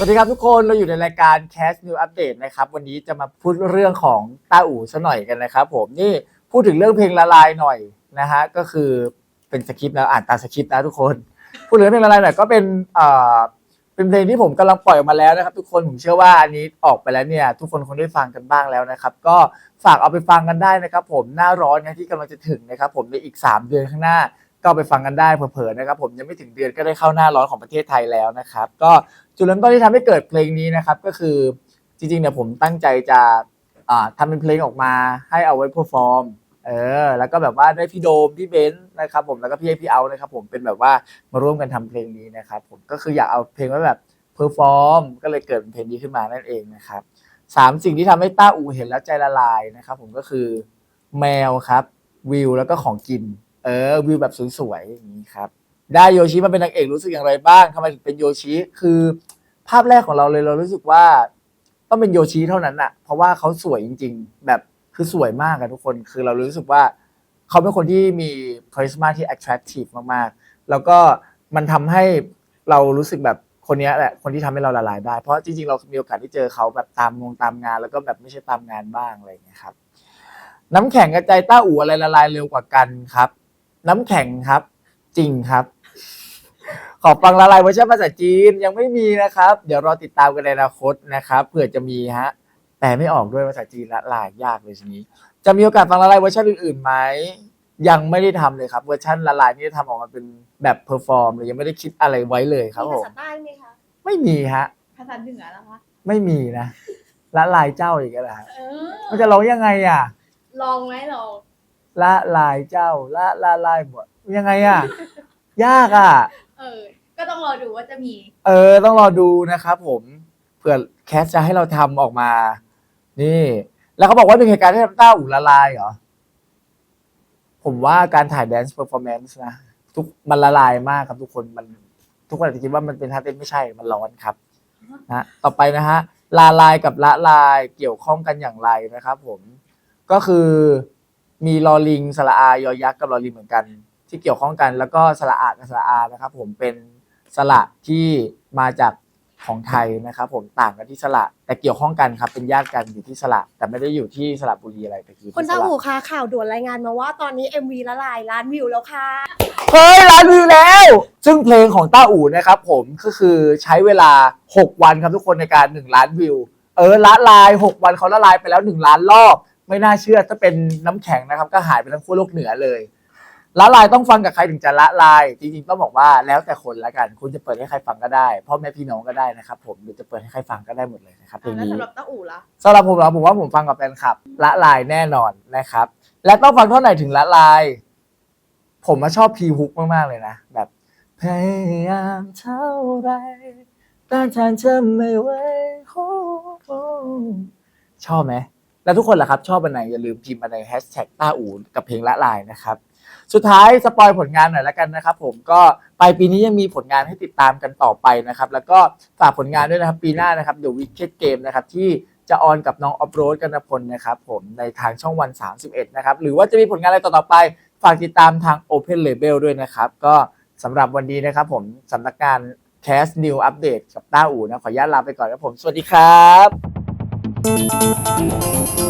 สวัสดีครับทุกคนเราอยู่ในรายการ Cast New Update นะครับ วันนี้จะมาพูดเรื่องของต้าอู่ซะหน่อยกันนะครับ ผมนี่พูดถึงเรื่องเพลงละลายหน่อยนะฮะก็คือเป็นสคริปต์นะอ่านตามสคริปต์นะทุกคน พูดถึงเรื่องเพลงละลายหน่อยก็เป็นเอ่อเป็นเพลงที่ผมกำลังปล่อยออกมาแล้วนะครับ ทุกคนผมเชื่อว่าอันนี้ออกไปแล้วเนี่ย ทุกคนคงได้ฟังกันบ้างแล้วนะครับ ก็ฝากเอาไปฟังกันได้นะครับ ผมหน้าร้อนนี่ยที่กำลังจะถึงนะครับ ผมในอีก 3 เดือนข้างหน้าก็ไปฟังกันได้เผลอๆนะครับ ผมยังไม่ถึงเดือนก็ได้เข้าหน้าร้อนของประเทศไทยแล้วนะครับ ก็ จุดเริ่มต้นที่ทำให้เกิดเพลงนี้นะครับ ก็คือจริงๆเนี่ยผมตั้งใจจะอ่าทำเป็นเพลงออกมาให้เอาไว้เพอร์ฟอร์มเออแล้วก็แบบว่าได้พี่โดมพี่เบนซ์นะครับผมแล้วก็พี่เอพี่เอานะครับผมเป็นแบบว่ามาร่วมกันทำเพลงนี้นะครับผมก็คืออยากเอาเพลงไว้แบบเพอร์ฟอร์มก็เลยเกิดเป็นเพลงนี้ขึ้นมานั่นเองนะครับสามสิ่งที่ทำให้ต้าอูเห็นแล้วใจละลายนะครับผมก็คือแมวครับวิวแล้วก็ของกิน เออวิวแบบสวยๆอย่างนี้ครับ ได้โยชิมาเป็นนางเอกรู้สึกอย่างไรบ้างทำไมถึงเป็นโยชิคือภาพแรกของเราเลยเรารู้สึกว่า ต้องเป็นโยชิเท่านั้นอะเพราะว่าเขาสวยจริง ๆ แบบคือสวยมากอะทุกคนคือเรารู้สึกว่า เขาเป็นคนที่มีคาริสมาที่ attractive มากๆ แล้วก็มันทำให้เรารู้สึกแบบคนนี้แหละคนที่ทำให้เราละลายได้ เพราะจริงๆ เรามีโอกาสที่เจอเขาแบบตามงงตามงาน แล้วก็แบบไม่ใช่ตามงานบ้างอะไรอย่างเงี้ยครับ น้ำแข็งกับใจต้าอู่อะไรละลายเร็วกว่ากันครับ น้ำแข็งครับ จริงครับ ขอฟังละลายเวอร์ชันภาษาจีนยังไม่มีนะครับ เดี๋ยวรอติดตามกันในอนาคตนะครับเผื่อจะมีฮะแต่ไม่ออกด้วยภาษาจีนละลายยากเลยทีนี้ จะมีโอกาสฟังละลายเวอร์ชันอื่นๆไหมยังไม่ได้ทำเลยครับเวอร์ชันละลายนี่ทำออกมาเป็นแบบเพอร์ฟอร์มเลยยังไม่ได้คิดอะไรไว้เลยครับมีผภามษาใต้ไหมคะไม่มีฮะภาษาเหนือแล้วคะไม่มีนะละลายเจ้าอีกแล้วฮะเออมันจะร้องยังไงอะ ลองไหมลองละลายเจ้าละละลายหมดยังไงอะ ยากอะ เออ ก็ต้องรอดูว่าจะมี เออ ต้องรอดูนะครับผมเผื่อแคสจะให้เราทำออกมา นี่ แล้วเขาบอกว่าเป็นเหตุการณ์ที่ทำต้าอู่ละลายเหรอ ผมว่าการถ่ายแดนซ์เพอร์ฟอร์แมนซ์นะทุกมันละลายมากครับทุกคนมัน ทุกคนอาจจะคิดว่ามันเป็นท่าเต้นไม่ใช่มันร้อนครับนะต่อไปนะฮะลาลายกับละลายเกี่ยวข้องกันอย่างไรนะครับ ผมก็คือมีลอลิงสระอายอยักษ์กับลอลิงเหมือนกัน ที่เกี่ยวข้องกัน แล้วก็สระอากับสระอานะครับ ผมเป็นสระที่มาจากของไทยนะครับ ผมต่างกันที่สระแต่เกี่ยวข้องกันครับเป็นญาติกันอยู่ที่สระแต่ไม่ได้อยู่ที่สระบุรีอะไรแต่คือคุณที่สตาระหูคะข่าวด่วนรายงานมาว่าตอนนี้ MV ละลายล้านวิวแล้วค่ะ เฮ้ยล้านวิวแล้ว ซึ่งเพลงของต้าอู่นะครับผมก็คือใช้เวลา 6 วันครับทุกคนในการ 1 ล้านวิว เออละลาย 6 วันเขาละลายไปแล้ว 1 ล้านรอบ ไม่น่าเชื่อถ้าเป็นน้ำแข็งนะครับ ก็หายไปทั้งขั้วโลกเหนือเลย ละลายต้องฟังกับใครถึงจะละลาย จริงๆต้องบอกว่าแล้วแต่คนละกัน คุณจะเปิดให้ใครฟังก็ได้พ่อแม่พี่น้องก็ได้นะครับผมหรือจะเปิดให้ใครฟังก็ได้หมดเลยนะครับเพลงแล้วนี้สำหรับต้าอู่ล่ะสำหรับผมแล้วผมว่าผมฟังกับแฟนคลับ ละลายแน่นอนนะครับ และต้องฟังเท่าไหร่ถึงละลาย ผมมาชอบพีฮุกมากๆเลยนะแบบพยายามเท่าไรต้านทานเธอไม่ไหวโอ้โหชอบไหมแล้วทุกคนล่ะครับ ชอบอันไหนอย่าลืมพิมพ์มาในแฮชแท็กต้าอูนกับเพลงละลายนะครับ สุดท้ายสปอยผลงานหน่อยแล้วกันนะครับ ผมก็ปลายปีนี้ยังมีผลงานให้ติดตามกันต่อไปนะครับ แล้วก็ฝากผลงานด้วยนะครับ ปีหน้านะครับ The Wicked Game นะครับที่จะออนกับน้องออฟโรดกันพลนะครับผมในทางช่องวัน 31 นะครับ หรือว่าจะมีผลงานอะไรต่อๆไป ฝากติดตามทาง Open Label ด้วยนะครับ ก็สำหรับวันนี้นะครับผมสำนักงาน Cast New Update กับต้าอู่นะขออนุญาตลาไปก่อนครับผม สวัสดีครับ